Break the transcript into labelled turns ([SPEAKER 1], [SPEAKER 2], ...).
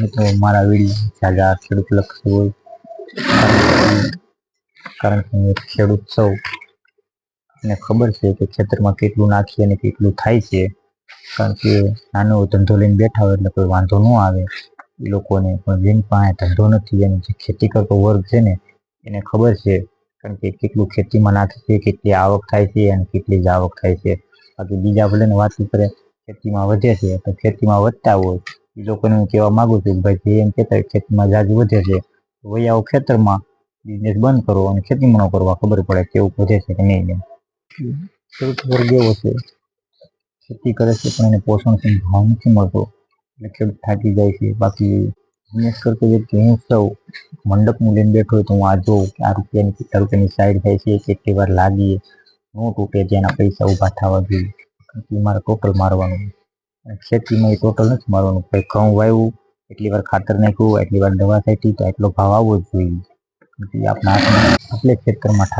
[SPEAKER 1] મિત્રો મારા વીડિયો જાજા ખેડૂત લક્ષી હોય. કારણ કે હું ખેડૂત છું. અને ખબર છે કે ખેતરમાં કેટલું નાખીએ અને કેટલું થાય છે. કારણ કે નાનો ધંધો લઈને બેઠા હોય એટલે કોઈ વાંધો ન આવે. એ લોકોને પણ જેની પાસે ધંધો નથી અને જે ખેતી કરતો વર્ગ છે ને, એને ખબર છે. કારણ કે કેટલું ખેતીમાં નાખે છે કેટલી આવક થાય છે અને કેટલી જ આવક થાય છે. બાકી બીજા ભલે વાત કરે, ખેતીમાં વધે છે, તો ખેતીમાં વધતા હોય. એ લોકોને હું કહેવા માંગુ છું કે ભાઈ જે એમ કહેતા કે ખેતીમાં જાજ વધે છે વહી આવો ખેતરમાં બિઝનેસ બંધ કરો અને ખેતીમાં ન કરવા ખબર પડે કેવું વધે છે કે નહીં ખેડૂત વર્ગ એવો છે? ખેતી કરે છે પણ એને પોષણ ભાવ નથી મળતો. એટલે ખેડૂત થાકી જાય છે. બાકી બિઝનેસ કરતો વ્યક્તિ હું સૌ મંડપનું લઈને બેઠો હોય તો હું આ જોઉં કે આ રૂપિયાની કેટલા રૂપિયાની સાઈડ થાય છે કેટલી વાર લાગીએ. નો તૂટે જેના પૈસા ઊભા થવા જોઈએ. કે મારે ટોટલ મારવાનું ખેતીમાં એ ટોટલ નથી મારવાનું. ભાઈ ઘઉં વાવ્યું, એટલી વાર ખાતર નાખ્યું, એટલી વાર દવા છાંટી, તો એટલો ભાવ આવવો જ જોઈએ. આપણા આપણે ખેતરમાં